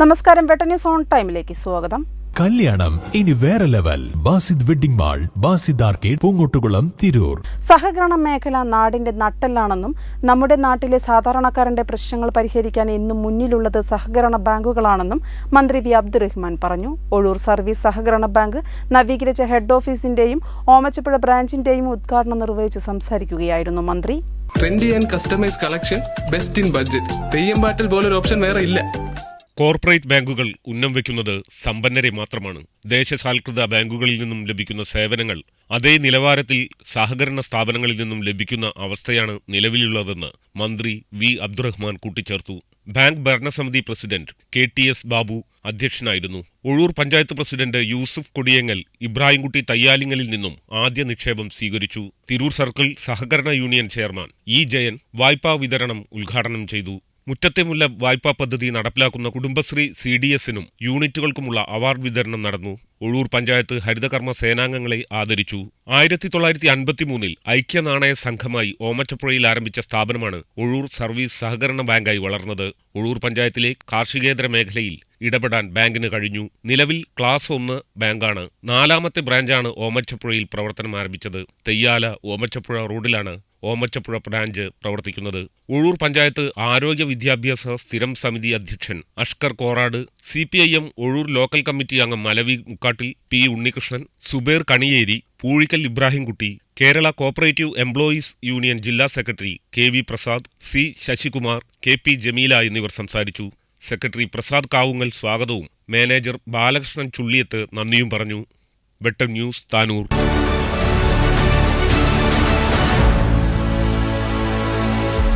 നമസ്കാരം വെട്ടന്യൂസ് ഓൺ ടൈമിലേക്ക് സ്വാഗതം. കല്യാണം ഇനി വേറെ level. Basid wedding mall Basid arcade Poongottukulam Tirur. സഹകരണ മേഖല നാടിന്റെ നട്ടെല്ലാണെന്നും നമ്മുടെ നാട്ടിലെ സാധാരണക്കാരന്റെ പ്രശ്നങ്ങൾ പരിഹരിക്കാൻ എന്നും മുന്നിലുള്ളത് സഹകരണ ബാങ്കുകളാണെന്നും മന്ത്രി വി. അബ്ദുറഹ്മാൻ പറഞ്ഞു. ഒഴൂർ സർവീസ് സഹകരണ ബാങ്ക് നവീകരിച്ച ഹെഡ് ഓഫീസിന്റെയും ഓമച്ചപ്പുഴ ബ്രാഞ്ചിന്റെയും ഉദ്ഘാടനം നിർവഹിച്ച് സംസാരിക്കുകയായിരുന്നു മന്ത്രി. Trendy and customise collection best in budget Theyyam പാട്ടിൽ പോലൊരു ഓപ്ഷൻ വേറെ ഇല്ല. കോർപ്പറേറ്റ് ബാങ്കുകൾ ഉന്നം വയ്ക്കുന്നത് സമ്പന്നരെ മാത്രമാണ്. ദേശസാൽകൃത ബാങ്കുകളിൽ നിന്നും ലഭിക്കുന്ന സേവനങ്ങൾ അതേ നിലവാരത്തിൽ സഹകരണ സ്ഥാപനങ്ങളിൽ നിന്നും ലഭിക്കുന്ന അവസ്ഥയാണ് നിലവിലുള്ളതെന്ന് മന്ത്രി വി. അബ്ദുറഹ്മാൻ കൂട്ടിച്ചേർത്തു. ബാങ്ക് ഭരണസമിതി president K. T. S. Babu അധ്യക്ഷനായിരുന്നു. ഒഴൂർ പഞ്ചായത്ത് പ്രസിഡന്റ് യൂസുഫ് കൊടിയങ്ങൽ ഇബ്രാഹിംകുട്ടി തയ്യാലിങ്ങലിൽ നിന്നും ആദ്യ നിക്ഷേപം സ്വീകരിച്ചു. തിരൂർ സർക്കിൾ സഹകരണ യൂണിയൻ ചെയർമാൻ ഇ. ജയൻ വായ്പാ വിതരണം ഉദ്ഘാടനം ചെയ്തു. മുറ്റത്തെ മുല്ല വായ്പാ പദ്ധതി നടപ്പിലാക്കുന്ന കുടുംബശ്രീ സി ഡി എസിനും യൂണിറ്റുകൾക്കുമുള്ള അവാർഡ് വിതരണം നടന്നു. ഒഴൂർ പഞ്ചായത്ത് ഹരിതകർമ്മ സേനാംഗങ്ങളെ ആദരിച്ചു. ആയിരത്തി തൊള്ളായിരത്തി അൻപത്തിമൂന്നിൽ ഐക്യനാണയ സംഘമായി ഓമച്ചപ്പുഴയിൽ ആരംഭിച്ച സ്ഥാപനമാണ് ഒഴൂർ സർവീസ് സഹകരണ ബാങ്കായി വളർന്നത്. ഒഴൂർ പഞ്ചായത്തിലെ കാർഷികേതര മേഖലയിൽ ഇടപെടാൻ ബാങ്കിന് കഴിഞ്ഞു. നിലവിൽ ക്ലാസ് ഒന്ന് ബാങ്കാണ്. നാലാമത്തെ ബ്രാഞ്ചാണ് ഓമച്ചപ്പുഴയിൽ പ്രവർത്തനം ആരംഭിച്ചത്. തെയ്യാല ഓമച്ചപ്പുഴ റോഡിലാണ് ഓമച്ചപ്പുഴ ബ്രാഞ്ച് പ്രവർത്തിക്കുന്നത്. ഉഴൂർ പഞ്ചായത്ത് ആരോഗ്യ വിദ്യാഭ്യാസ സ്ഥിരം സമിതി അധ്യക്ഷൻ Ashkar Korad C P I M Ozhur local committee അംഗം Malavi Mukkattil P Unnikrishnan Zubair Kaniyeri Poozhikkal Ibrahimkutty Kerala cooperative employees union ജില്ലാ secretary K V Prasad C Sasikumar K P Jameela എന്നിവർ സംസാരിച്ചു. സെക്രട്ടറി പ്രസാദ് കാവുങ്ങൽ സ്വാഗതവും. Manager Balakrishnan Chulliyath നന്ദിയും പറഞ്ഞു. Vettam news Tanur.